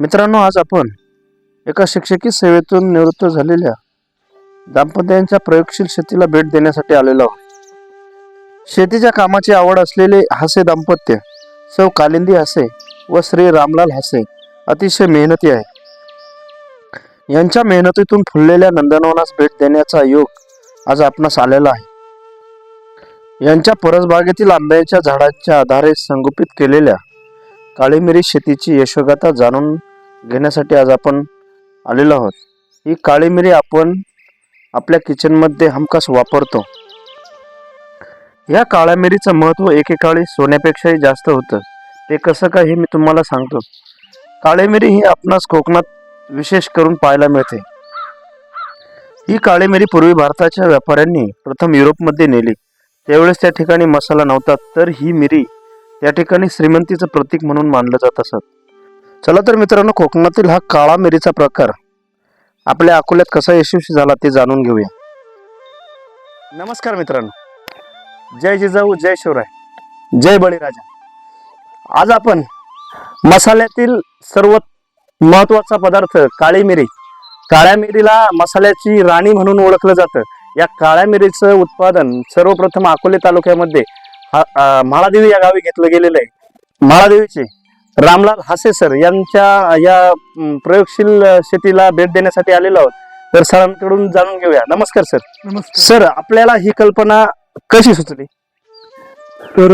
मित्रांनो आज आपण एका शिक्षकी सेवेतून निवृत्त झालेल्या दाम्पत्यांच्या प्रयोगशील शेतीला भेट देण्यासाठी आलेलो आहोत. शेतीच्या कामाची आवड असलेले हासे दाम्पत्य सौ कालिंदी हासे व श्री रामलाल हासे अतिशय मेहनती आहे यांच्या मेहनतीतून फुललेल्या नंदनवनास भेट देण्याचा योग आज आपणास आलेला आहे. यांच्या परसबागेतील आंब्याच्या झाडाच्या आधारे संगोपित केलेल्या काळीमिरी शेतीची यशोगाथा जाणून घेण्यासाठी आज आपण आलेलो आहोत. ही काळी मिरी आपण आपल्या किचनमध्ये हमखास वापरतो. या काळ्या मिरीचं महत्त्व एकेकाळी सोन्यापेक्षाही जास्त होतं. ते कसं काय हे मी तुम्हाला सांगतो. काळी मिरी ही आपणास कोकणात विशेष करून पाहायला मिळते. ही काळी मिरी पूर्वी भारताच्या व्यापाऱ्यांनी प्रथम युरोपमध्ये नेली. त्यावेळेस त्या ठिकाणी मसाला नव्हता तर ही मिरी त्या ठिकाणी श्रीमंतीचं प्रतीक म्हणून मानलं जात असत. चला तर मित्रांनो कोकणातील हा काळा मिरीचा प्रकार आपल्या अकोल्यात कसा यशस्वी झाला ते जाणून घेऊया. नमस्कार मित्रांनो. जय जिजाऊ जय शिवराय जय बळीराजा. आज आपण मसाल्यातील सर्वात महत्त्वाचा पदार्थ काळी मिरी. काळ्या मिरीला मसाल्याची राणी म्हणून ओळखलं जातं. या काळ्या मिरीचं उत्पादन सर्वप्रथम अकोले तालुक्यामध्ये हा- अं, म्हाळादेवी या गावी घेतलं गेलेलं आहे. म्हाळादेवीचे रामलाल हासे सर यांच्या या प्रयोगशील शेतीला भेट देण्यासाठी आलेलो आहोत. तर सरांकडून जाणून घेऊया. नमस्कार सर. नमस्कार. सर आपल्याला ही कल्पना कशी सुचली? तर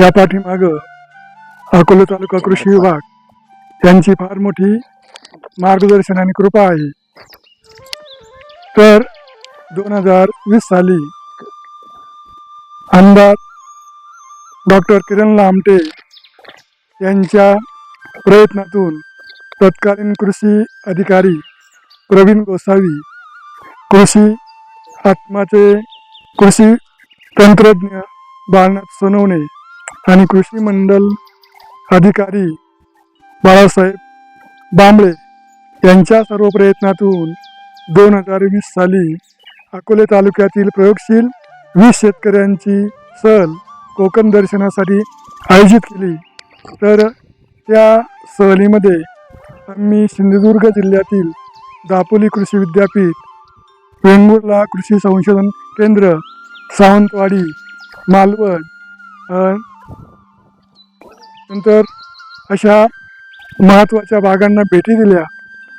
या पाठीमाग अकोला तालुका कृषी विभाग यांची फार मोठी मार्गदर्शन आणि कृपा आहे. तर दोन हजार वीस साली आमदार डॉक्टर किरण लामटे यांच्या प्रयत्नातून तत्कालीन कृषी अधिकारी प्रवीण गोसावी कृषी आत्माचे कृषी तंत्रज्ञ बाळनाथ सोनवणे आणि कृषी मंडल अधिकारी बाळासाहेब बांबळे यांच्या सर्व प्रयत्नातून दोन हजार वीस साली अकोले तालुक्यातील प्रयोगशील वीस शेतकऱ्यांची सहल कोकण दर्शनासाठी आयोजित केली. तर त्या सहलीमध्ये आम्ही सिंधुदुर्ग जिल्ह्यातील दापोली कृषी विद्यापीठ वेंगुर्ला कृषी संशोधन केंद्र सावंतवाडी मालवण नंतर अशा महत्त्वाच्या भागांना भेटी दिल्या.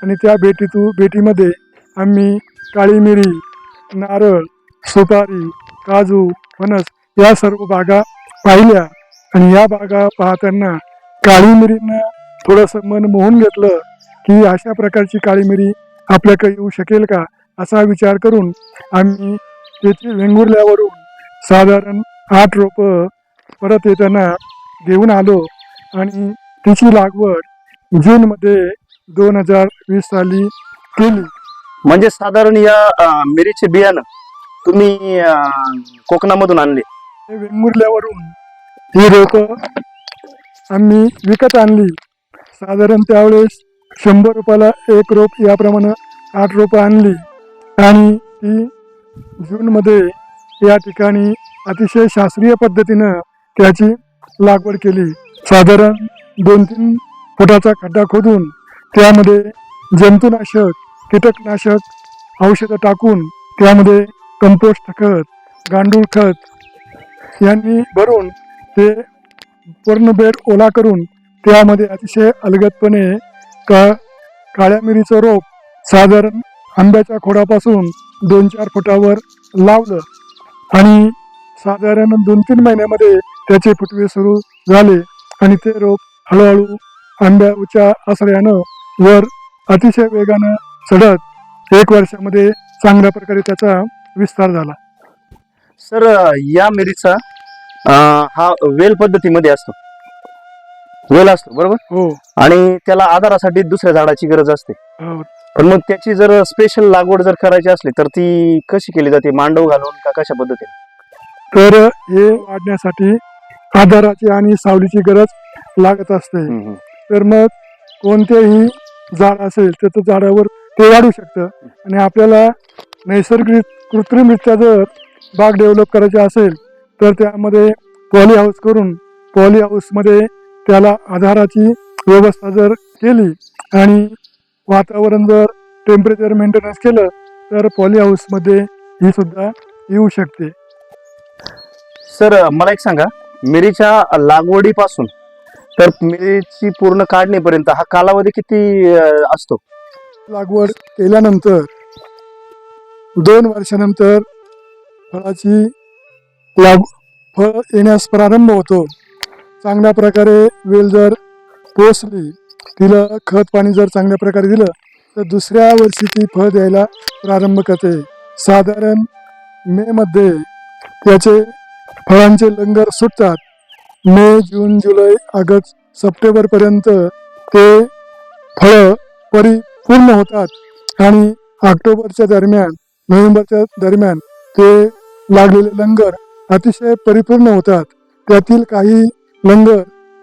आणि त्या भेटीतू भेटीमध्ये आम्ही काळी मिरी नारळ सुपारी काजू फणस या सर्व बागा पाहिल्या. आणि या बागा पाहताना काळी मिरीनं थोडंसं मन मोहून घेतलं की अशा प्रकारची काळी मिरी आपल्याकडे येऊ शकेल का असा विचार करून आम्ही तेथील वेंगुर्ल्यावरून साधारण आठ रोपं परत येताना घेऊन आलो आणि तिची लागवड जूनमध्ये दोन हजार वीस साली केली. म्हणजे साधारण या मिरीचे बियाणं तुम्ही कोकणामधून आणले. वेंगुर्ल्यावरून ही रोपं आम्ही विकत आणली. साधारण त्यावेळेस शंभर रुपयाला एक रोप याप्रमाणे आठ रोपं आणली. आणि ती जूनमध्ये या ठिकाणी अतिशय शास्त्रीय पद्धतीनं त्याची लागवड केली. साधारण दोन तीन फुटाचा खड्डा खोदून त्यामध्ये जंतुनाशक कीटकनाशक औषधं टाकून त्यामध्ये कंपोस्ट खत गांडूळ खत यांनी भरून ते पूर्ण बेड ओला करून त्यामध्ये अतिशय अलगदपणे का काळ्या मिरीचं रोप साधारण आंब्याच्या खोडापासून दोन चार फुटावर लावलं आणि साधारण दोन तीन महिन्यामध्ये त्याचे फुटवे सुरू झाले आणि ते रोप हळूहळू आंब्याच्या आसऱ्यानं वर अतिशय वेगानं चढत एक वर्षामध्ये चांगल्या प्रकारे त्याचा विस्तार झाला. सर या मिरीचा हा वेल पद्धतीमध्ये असतो. वेल असतो बरोबर? हो. आणि त्याला आधारासाठी दुसऱ्या झाडाची गरज असते. हो. पण मग त्याची जर स्पेशल लागवड जर करायची असली तर ती कशी केली जाते? मांडव घालून का कशा पद्धतीने? तर हे वाढण्यासाठी आधाराची आणि सावलीची गरज लागत असते. तर मग कोणतेही झाड असेल तर त्या झाडावर ते वाढू शकतं. आणि आपल्याला नैसर्गिक कृत्रिमरित्या जर बाग डेव्हलप करायची असेल तर त्यामध्ये पॉली हाऊस करून पॉली हाऊसमध्ये त्याला आधाराची व्यवस्था जर केली आणि वातावरण जर टेम्परेचर मेंटेनन्स केलं तर पॉली हाऊसमध्ये ही सुद्धा येऊ शकते. सर मला एक सांगा. मिरीच्या लागवडीपासून तर मिरीची पूर्ण काढणीपर्यंत हा कालावधी किती असतो? लागवड केल्यानंतर दोन वर्षानंतर फळाची लाभ फळ येण्यास प्रारंभ होतो. चांगल्या प्रकारे वेल जर पोचली तिला खत पाणी जर चांगल्या प्रकारे दिलं तर दुसऱ्या वर्षी ती फळ द्यायला प्रारंभ करते. साधारण मे मध्ये त्याचे फळांचे लंगर सुटतात. मे जून जुलै ऑगस्ट सप्टेंबरपर्यंत ते फळं परिपूर्ण होतात आणि ऑक्टोबरच्या दरम्यान नोव्हेंबरच्या दरम्यान ते लागलेले लंगर अतिशय परिपूर्ण होतात. त्यातील काही लंगर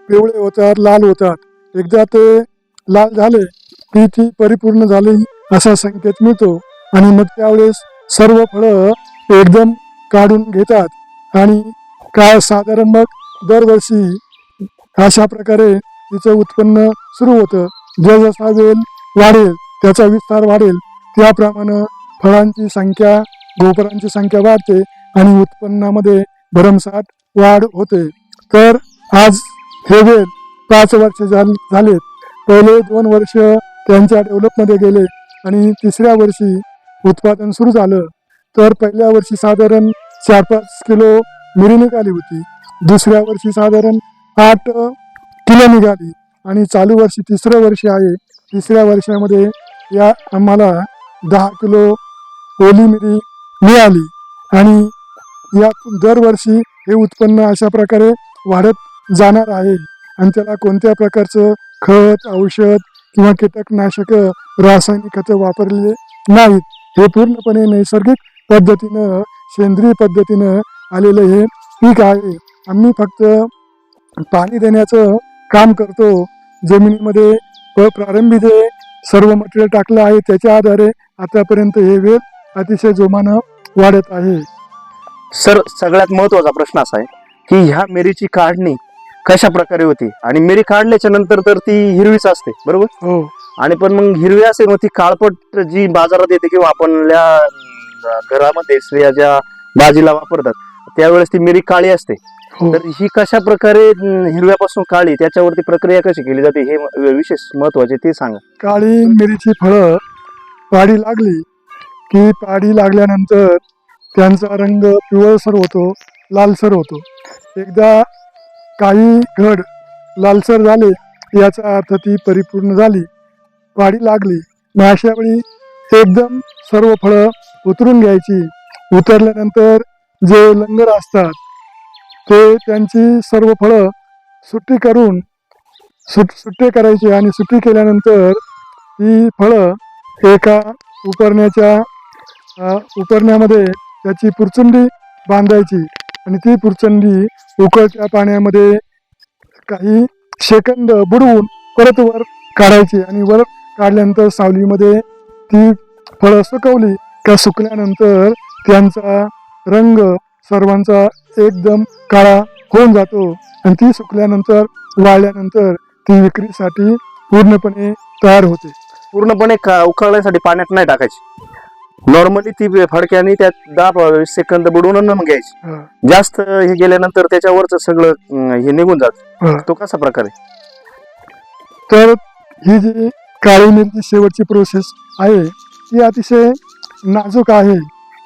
पिवळे होतात लाल होतात. एकदा ते लाल झाले की ती परिपूर्ण झाली असा संकेत मिळतो. आणि मग त्यावेळेस सर्व फळं एकदम काढून घेतात. आणि काय साधारण मग दरवर्षी अशा प्रकारे तिचं उत्पन्न सुरू होतं. जसजसा वेल वाढेल त्याचा विस्तार वाढेल त्याप्रमाणे फळांची संख्या गोपरांची संख्या वाढते. आणि उत्पन्नामध्ये भरमसाठ वाढ होते. तर आज हे वेल पाच वर्ष झाले झालेत. पहिले दोन वर्ष त्यांच्या डेव्हलपमध्ये गेले आणि तिसऱ्या वर्षी उत्पादन सुरू झालं. तर पहिल्या वर्षी साधारण चार पाच किलो मिरी निघाली होती. दुसऱ्या वर्षी साधारण आठ किलो निघाली. आणि चालू वर्षी तिसरं वर्ष आहे. तिसऱ्या वर्षामध्ये या आम्हाला दहा किलो ओली मिरी मिळाली. आणि यातून दरवर्षी हे उत्पन्न अशा प्रकारे वाढत जाणार आहे. आणि त्याला कोणत्या प्रकारचं खत औषध किंवा कीटकनाशक रासायनिक खतं वापरलेले नाहीत हे पूर्णपणे नैसर्गिक पद्धतीनं सेंद्रिय पद्धतीनं आलेलं हे पीक आहे. आम्ही फक्त पाणी देण्याचं काम करतो. जमिनीमध्ये प- प्रारंभी जे सर्व मटेरियल टाकलं आहे त्याच्या आधारे आतापर्यंत हे वेल अतिशय जोमानं वाढत आहे. सर सगळ्यात महत्त्वाचा प्रश्न असा आहे की ह्या मिरीची काढणी कशा प्रकारे होती? आणि मिरी काढल्याच्या नंतर तर ती हिरवीच असते बरोबर? हो. आणि पण मग हिरवी असेल मग ती काळपट जी बाजारात येते किंवा आपल्या अं, घरामध्ये स्त्रिया ज्या भाजीला वापरतात त्यावेळेस ती मिरी काळी असते. हो. तर ही कशा प्रकारे अं, हिरव्यापासून काळी त्याच्यावरती प्रक्रिया कशी केली जाते हे म- विशेष महत्त्वाचे ते सांगा. काळी मिरीची फळं पाडी लागली की पाडी लागल्यानंतर त्यांचा रंग पिवळसर होतो लालसर होतो. एकदा काही घड लालसर झाले याचा अर्थ ती परिपूर्ण झाली वाढी लागली. मग अशा वेळी एकदम सर्व फळं उतरून घ्यायची. उतरल्यानंतर जे लंगर असतात ते त्यांची सर्व फळं सुट्टी करून सुट सुट्टे करायची आणि सुट्टी केल्यानंतर ती फळं एका उपरण्याच्या उपरण्यामध्ये त्याची पुरचंडी बांधायची. आणि ती पुरचंडी उकळत्या पाण्यामध्ये काही सेकंद बुडवून परत वर काढायची. आणि वर काढल्यानंतर सावलीमध्ये ती फळं सुकवली. का सुकल्यानंतर त्यांचा रंग सर्वांचा एकदम काळा होऊन जातो. आणि ती सुकल्यानंतर वाळल्यानंतर ती विक्रीसाठी पूर्णपणे तयार होते. पूर्णपणे का- उकळण्यासाठी पाण्यात नाही टाकायची? नॉर्मली ती फडक्याने त्यात दहा वीस सेकंद बुडवून मग घ्यायची. जास्त हे गेल्यानंतर त्याच्यावरच सगळं हे निघून जात. तो कसा प्रकारे तर ही जी काळी मिरची शेवटची प्रोसेस आहे ती अतिशय नाजूक आहे.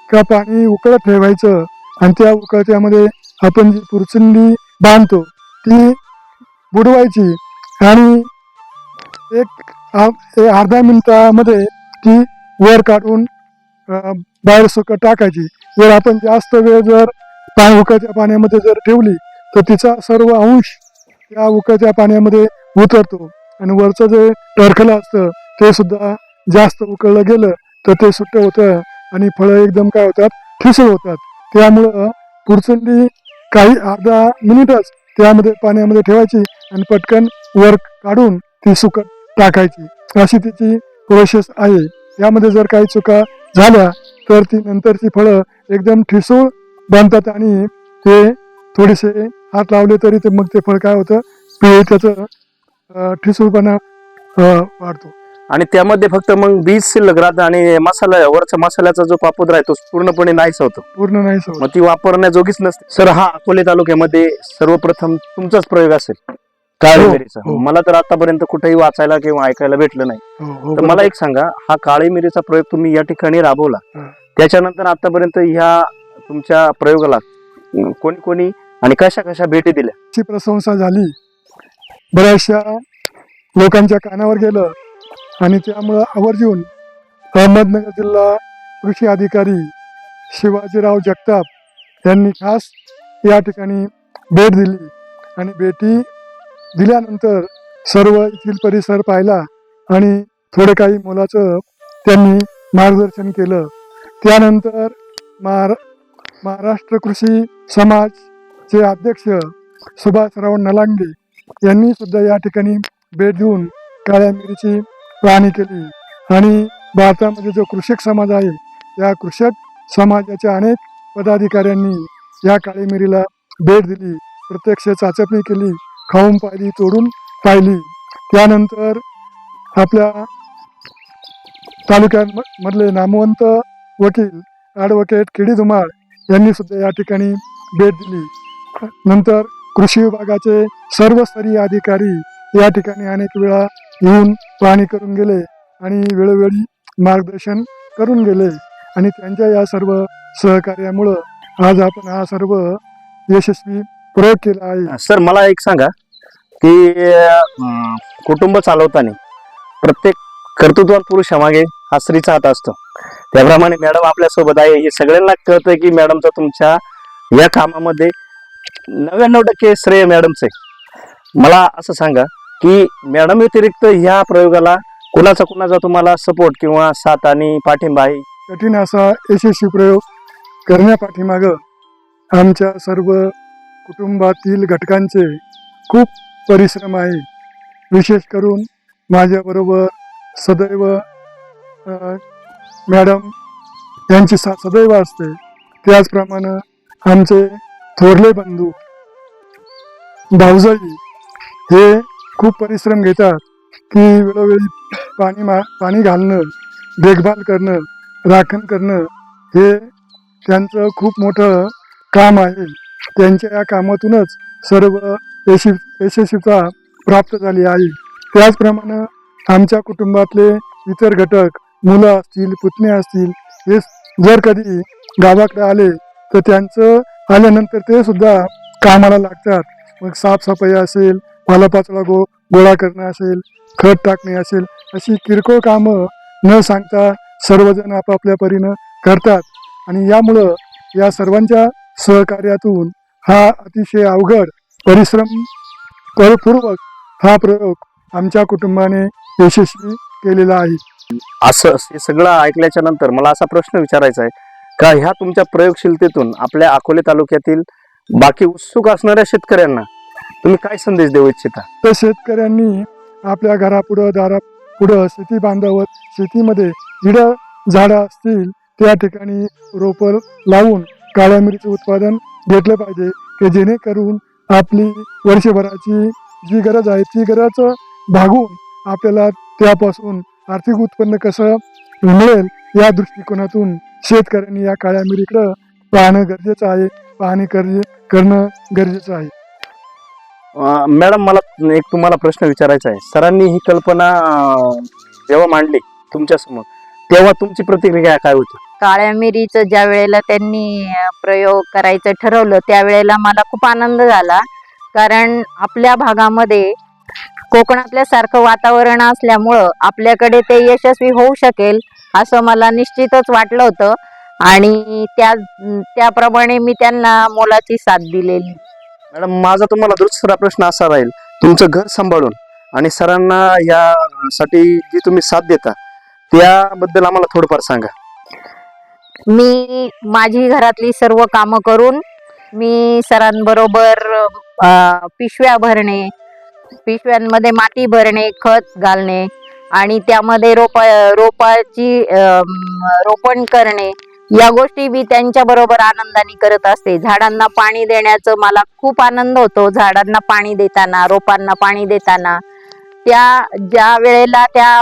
का पाणी उकळत ठेवायचं आणि त्या उकळत्यामध्ये आपण जी पुरचंडी बांधतो ती बुडवायची आणि एक अर्ध्या मिनिटामध्ये ती वर काढून बाहेर सुकं टाकायची. जर आपण जास्त वेळ जर पाय उकाच्या पाण्यामध्ये जर ठेवली तर तिचा सर्व अंश त्या उकाच्या पाण्यामध्ये उतरतो. आणि वरचं जे टरखलं असतं ते सुद्धा जास्त उकळलं गेलं तर ते सुट्ट होतं आणि फळं एकदम काय होतात? ठिसूळ होतात. त्यामुळं पुरचंडी काही अर्धा मिनिटच त्यामध्ये पाण्यामध्ये ठेवायची आणि पटकन वर काढून ती सुकत टाकायची. अशी तिची प्रोसेस आहे. यामध्ये जर काही चुका झाल्या तर ती नंतरची फळं एकदम ठिसूळ बनतात आणि ते थोडेसे हात लावले तरी ते मग ते फळ काय होतं? पिळे त्याचं ठिसूळपणा वाढतो. आणि त्यामध्ये फक्त मग बीज शिल्लक राहतं आणि मसाला वरचा मसाल्याचा जो पापूद राहतो पूर्णपणे नाहीच होतो. पूर्ण नाही सवय मग ती वापरण्याजोगीच नसते. सर हा अकोले तालुक्यामध्ये सर्वप्रथम तुमचाच प्रयोग असेल. काळी हो, मिरीचा. हो. मला तर आतापर्यंत कुठेही वाचायला किंवा ऐकायला भेटलं नाही. हो, तर मला एक सांगा हा काळी मिरीचा प्रयोग तुम्ही या ठिकाणी राबवला. हा. त्याच्यानंतर आतापर्यंत ह्या तुमच्या प्रयोगाला अं, कोणी कोणी आणि कशा कशा भेटी दिल्या? ची प्रशंसा झाली. बऱ्याचशा लोकांच्या कानावर गेलं आणि त्यामुळं आवर्जून अहमदनगर जिल्हा कृषी अधिकारी शिवाजीराव जगताप यांनी खास या ठिकाणी भेट दिली. आणि भेटी दिल्यानंतर सर्व येथील परिसर पाहिला आणि थोडे काही मुलाचं त्यांनी मार्गदर्शन केलं. त्यानंतर महारा महाराष्ट्र कृषी समाजचे अध्यक्ष सुभाषराव नलांगे यांनी सुद्धा या ठिकाणी भेट देऊन काळ्या मिरीची पाहणी केली. आणि भारतामध्ये जो कृषक समाज आहे या कृषक समाजाच्या अनेक पदाधिकाऱ्यांनी या काळी मिरीला भेट दिली. प्रत्यक्ष चाचपणी केली. खाऊन पाहिली तोडून पाहिली. त्यानंतर आपल्या तालुक्यांमधले नामवंत वकील ॲडव्होकेट किडी धुमाळ यांनी सुद्धा या ठिकाणी भेट दिली. नंतर कृषी विभागाचे सर्वस्तरीय अधिकारी या ठिकाणी अनेक वेळा येऊन पाहणी करून गेले आणि वेळोवेळी मार्गदर्शन करून गेले. आणि त्यांच्या या सर्व सहकार्यामुळं आज आपण हा सर्व यशस्वी प्रयोग केला आहे. सर मला एक सांगा. की अं, कुटुंब चालवताना प्रत्येक कर्तृत्वान पुरुषामागे हा स्त्रीचा हात असतो. त्याप्रमाणे मॅडम आपल्यासोबत आहे. हे सगळ्यांना कळतंय की मॅडमचा तुमच्या या कामामध्ये नव्याण्णव टक्के श्रेय मॅडमचं आहे. मला असं सांगा की मॅडम व्यतिरिक्त ह्या प्रयोगाला कुणाचा कुणाचा तुम्हाला सपोर्ट किंवा साथ आणि पाठिंबा आहे? कठीण असा यशस्वी प्रयोग करण्यापाठीमागं आमच्या सर्व कुटुंबातील घटकांचे खूप परिश्रम आहे. विशेष करून माझ्याबरोबर सदैव मॅडम यांची सा सदैव असते. त्याचप्रमाणे आमचे थोरले बंधू भाऊजाई हे खूप परिश्रम घेतात की वेळोवेळी पाणी मा पाणी घालणं देखभाल करणं राखण करणं हे त्यांचं खूप मोठं काम आहे. त्यांच्या या कामातूनच सर्व यशी यशस्वीता प्राप्त झाली आहे. त्याचप्रमाणे आमच्या कुटुंबातले इतर घटक मुलं असतील पुतणे असतील हे जर कधी गावाकडे आले तर त्यांचं आल्यानंतर ते सुद्धा कामाला लागतात. मग साफसफाई असेल पालापाचोळा गो गोळा करणं असेल खत टाकणे असेल अशी किरकोळ कामं न सांगता सर्वजण आपापल्या परीनं करतात. आणि यामुळं या सर्वांच्या सहकार्यातून हा अतिशय अवघड परिश्रम कर- पूर्वक हा प्रयोग आमच्या कुटुंबाने यशस्वी केलेला आहे. असं हे सगळं ऐकल्याच्या नंतर मला असा प्रश्न विचारायचा आहे का ह्या तुमच्या प्रयोगशीलतेतून आपल्या अकोले तालुक्यातील बाकी उत्सुक असणाऱ्या शेतकऱ्यांना तुम्ही काय संदेश देऊ इच्छिता? तर शेतकऱ्यांनी आपल्या घरापुढं दारापुढं शेती बांधावर शेतीमध्ये जिडं झाडं असतील त्या ठिकाणी रोपं लावून काळ्या मिरीचं उत्पादन घेतलं पाहिजे की जेणेकरून आपली वर्षभराची जी गरज आहे ती गरज भागून आपल्याला त्यापासून आर्थिक उत्पन्न कसं मिळेल या दृष्टिकोनातून शेतकऱ्यांनी या काळ्या मिरीकडं पाहणं गरजेचं आहे पाहणी करणं गरजेचं आहे. मॅडम मला एक तुम्हाला प्रश्न विचारायचा आहे. सरांनी ही कल्पना जेव्हा मांडली तुमच्यासमोर तेव्हा तुमची प्रतिक्रिया काय होती? काळ्या मिरीचं ज्या वेळेला त्यांनी प्रयोग करायचं ठरवलं त्यावेळेला मला खूप आनंद झाला. कारण आपल्या भागामध्ये कोकणातल्या सारखं वातावरण असल्यामुळं आपल्याकडे ते यशस्वी होऊ शकेल असं मला निश्चितच वाटलं होतं. आणि त्या त्याप्रमाणे मी त्यांना मोलाची साथ दिलेली. मॅडम माझा तुम्हाला दुसरा प्रश्न असा राहील. तुमचं घर सांभाळून आणि सरांना यासाठी जी तुम्ही साथ देता त्याबद्दल आम्हाला थोडंफार सांगा. मी माझी घरातली सर्व कामं करून मी सरांबरोबर पिशव्या भरणे पिशव्यांमध्ये माती भरणे खत घालणे आणि त्यामध्ये रोपा रोपाची रोपण करणे. या गोष्टी मी त्यांच्या बरोबर आनंदाने करत असते. झाडांना पाणी देण्याचं मला खूप आनंद होतो. झाडांना पाणी देताना रोपांना पाणी देताना. त्या ज्या वेळेला त्या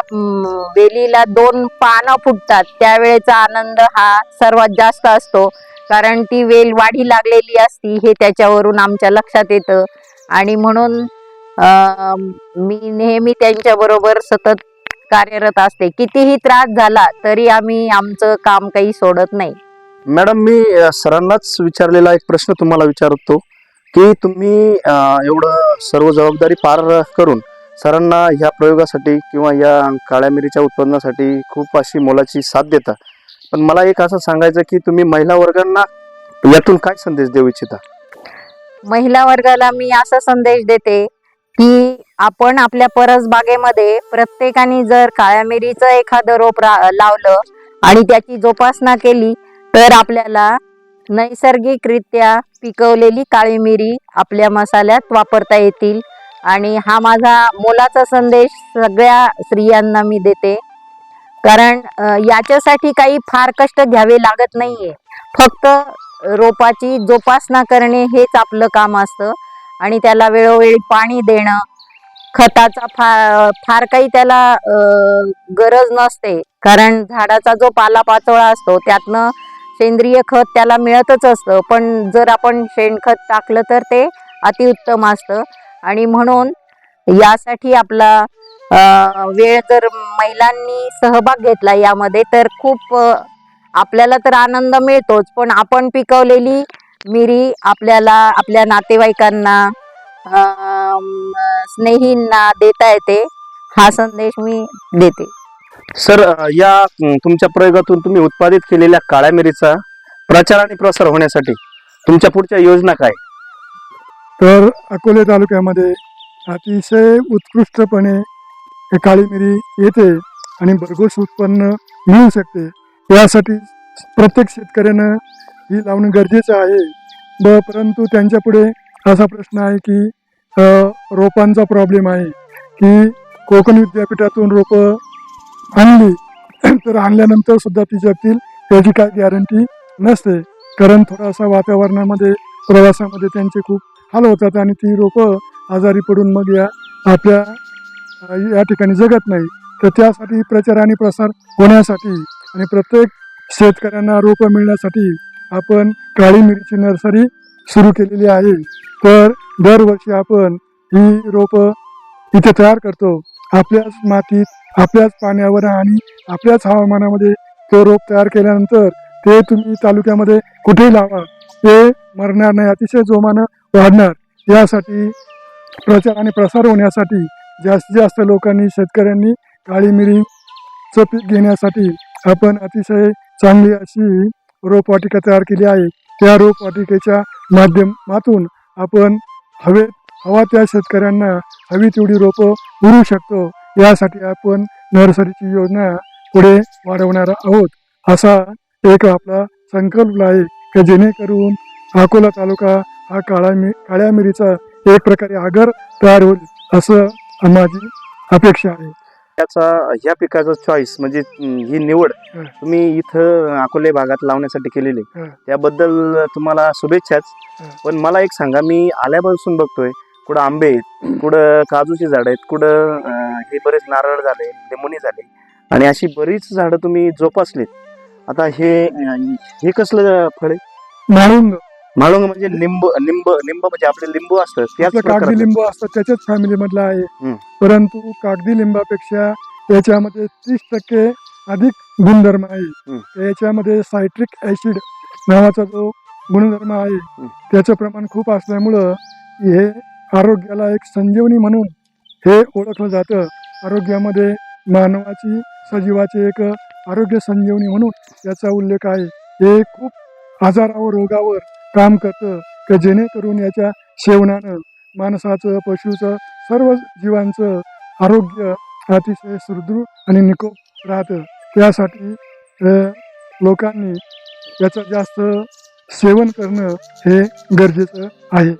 वेलीला दोन पानं फुटतात त्यावेळेचा आनंद हा सर्वात जास्त असतो. कारण ती वेल वाढी लागलेली असती हे त्याच्यावरून आमच्या लक्षात येतं. आणि म्हणून मी नेहमी त्यांच्याबरोबर सतत कार्यरत असते. कितीही त्रास झाला तरी आम्ही आमचं काम काही सोडत नाही. मॅडम मी सरांनाच विचारलेला एक प्रश्न तुम्हाला विचारतो की तुम्ही एवढं सर्व जबाबदारी पार करून सरांना ह्या प्रयोगासाठी किंवा या काळ्या मिरीच्या उत्पन्नासाठी खूप अशी मोलाची साथ देता पण मला एक असं सांगायचं की तुम्ही महिला वर्गांना यातून काय संदेश देऊ इच्छिता? महिला वर्गाला मी असा संदेश देते की आपण आपल्या परसबागेमध्ये प्रत्येकाने जर काळ्या मिरीचं एखादं रोप रा- लावलं आणि त्याची जोपासना केली तर आपल्याला नैसर्गिकरित्या पिकवलेली काळी मिरी आपल्या मसाल्यात वापरता येतील. आणि हा माझा मोलाचा संदेश सगळ्या स्त्रियांना मी देते. कारण याच्यासाठी काही फार कष्ट घ्यावे लागत नाहीये. फक्त रोपाची जोपासना करणे हेच आपलं काम असतं. आणि त्याला वेळोवेळी पाणी देणं खताचा फार फार काही त्याला गरज नसते. कारण झाडाचा जो पालापाचोळा असतो त्यातनं सेंद्रिय खत त्याला मिळतच असतं. पण जर आपण शेणखत टाकलं तर ते अतिउत्तम असतं. आणि म्हणून यासाठी आपला वेळ जर महिलांनी सहभाग घेतला यामध्ये तर खूप आपल्याला तर आनंद मिळतोच. पण आपण पिकवलेली मिरी आपल्याला आपल्या नातेवाईकांना स्नेहींना देता येते. हा संदेश मी देते. सर या तुमच्या प्रयोगातून तुम्ही उत्पादित केलेल्या काळ्या मिरीचा प्रचार आणि प्रसार होण्यासाठी तुमच्या पुढच्या योजना काय? तर अकोले तालुक्यामध्ये अतिशय उत्कृष्टपणे काळी मिरी येते आणि भरघोस उत्पन्न मिळू शकते. यासाठी प्रत्येक शेतकऱ्यानं ही लावणं गरजेचं आहे. ब परंतु त्यांच्यापुढे असा प्रश्न आहे की रोपांचा प्रॉब्लेम आहे की कोकण विद्यापीठातून रोपं आणली तर आणल्यानंतर सुद्धा ती जगतील त्याची काय गॅरंटी नसते. कारण थोडासा वातावरणामध्ये प्रवासामध्ये त्यांचे खूप हलवतात आणि ती रोपं आजारी पडून मग या आपल्या या ठिकाणी जगत नाही. तर त्यासाठी प्रचार आणि प्रसार होण्यासाठी आणि प्रत्येक शेतकऱ्यांना रोपं मिळण्यासाठी आपण काळी मिरीची नर्सरी सुरू केलेली आहे. तर दरवर्षी आपण ही रोपं इथे तयार करतो. आपल्याच मातीत आपल्याच पाण्यावर आणि आपल्याच हवामानामध्ये तो रोप तयार केल्यानंतर ते तुम्ही तालुक्यामध्ये कुठेही लावा. ते मरणार नाही. अतिशय जोमानं वाढणार. यासाठी प्रचार आणि प्रसार होण्यासाठी जास्तीत जास्त लोकांनी शेतकऱ्यांनी काळी मिरीचं पीक घेण्यासाठी आपण अतिशय चांगली अशी रोपवाटिका तयार केली आहे. त्या रोपवाटिकेच्या माध्यमातून आपण हवे हवा त्या शेतकऱ्यांना हवी तेवढी रोपं उरू शकतो. यासाठी आपण नर्सरीची योजना पुढे वाढवणार आहोत. असा एक आपला संकल्प आहे की जेणेकरून अकोला तालुका हा काळा मी काळ्या मिरीचा एक प्रकारे आगर तयार होईल असं माझी अपेक्षा आहे. त्याचा ह्या पिकाचा चॉईस म्हणजे ही निवड. तुम्ही इथं अकोले भागात लावण्यासाठी केलेली. त्याबद्दल तुम्हाला शुभेच्छाच. पण मला एक सांगा मी आल्यापासून बघतोय कुठं आंबे आहेत कुठं काजूची झाडं आहेत कुठं हे बरेच नारळ झाले लिंबुनी झाले. आणि अशी बरीच झाडं तुम्ही जोपासलीत. आता हे हे कसलं फळ आहे? माळुंग म्हणजे लिंब लिंब लिंब म्हणजे आपले लिंबू असतं त्याच आपलं कागदी प्रकारचं. लिंबू असतं त्याच्याच फॅमिली मधला आहे. परंतु कागदी लिंबापेक्षा त्याच्यामध्ये तीस टक्के अधिक गुणधर्म आहे. त्याच्यामध्ये सायट्रिक ऍसिड नावाचा जो गुणधर्म आहे. त्याचं प्रमाण खूप असल्यामुळं हे आरोग्याला एक संजीवनी म्हणून हे ओळखलं जातं आरोग्यामध्ये मानवाची सजीवाचे एक आरोग्य संजीवनी म्हणून याचा उल्लेख आहे हे खूप आजारावर रोगावर काम करतं. की जेणेकरून याच्या सेवनानं माणसाचं पशुचं सर्व जीवांचं आरोग्य अतिशय सुदृढ आणि निकोप राहतं. त्यासाठी लोकांनी याचं जास्त सेवन करणं हे गरजेचं आहे.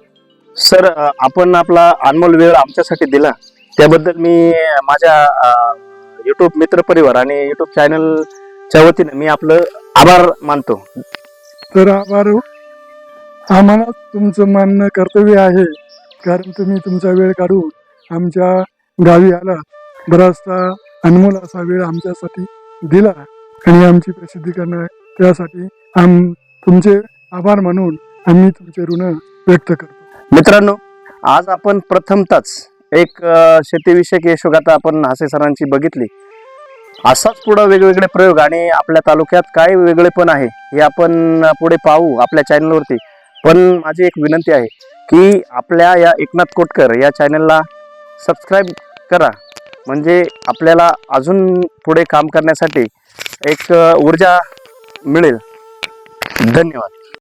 सर आपण आपला अनमोल वेळ आमच्यासाठी दिला. त्याबद्दल मी माझ्या युट्यूब मित्र परिवार आणि युट्यूब चॅनलच्या वतीने मी आपलं आभार मानतो. तर आभार. आम्हाला तुमचं मानणं कर्तव्य आहे. कारण तुम्ही तुमचा वेळ काढून आमच्या गावी आला. बराचसा अनमोल असा वेळ आमच्यासाठी दिला. आणि आमची प्रसिद्धी करणं त्यासाठी आम तुमचे आभार मानून आम्ही तुमचे ऋण व्यक्त करतो. मित्रांनो आज आपण प्रथमतच एक शेतीविषयक यशोगाथा आपण हासे सरांची बघितली. असाच पुढं वेगवेगळे प्रयोग आणि आपल्या तालुक्यात काय वेगळेपण आहे हे आपण पुढे पाहू आपल्या चॅनलवरती पण माझी एक विनंती आहे की आपल्या या एकनाथ कोटकर या चॅनलला सबस्क्राईब करा. म्हणजे आपल्याला अजून पुढे काम करण्यासाठी एक ऊर्जा मिळेल. धन्यवाद.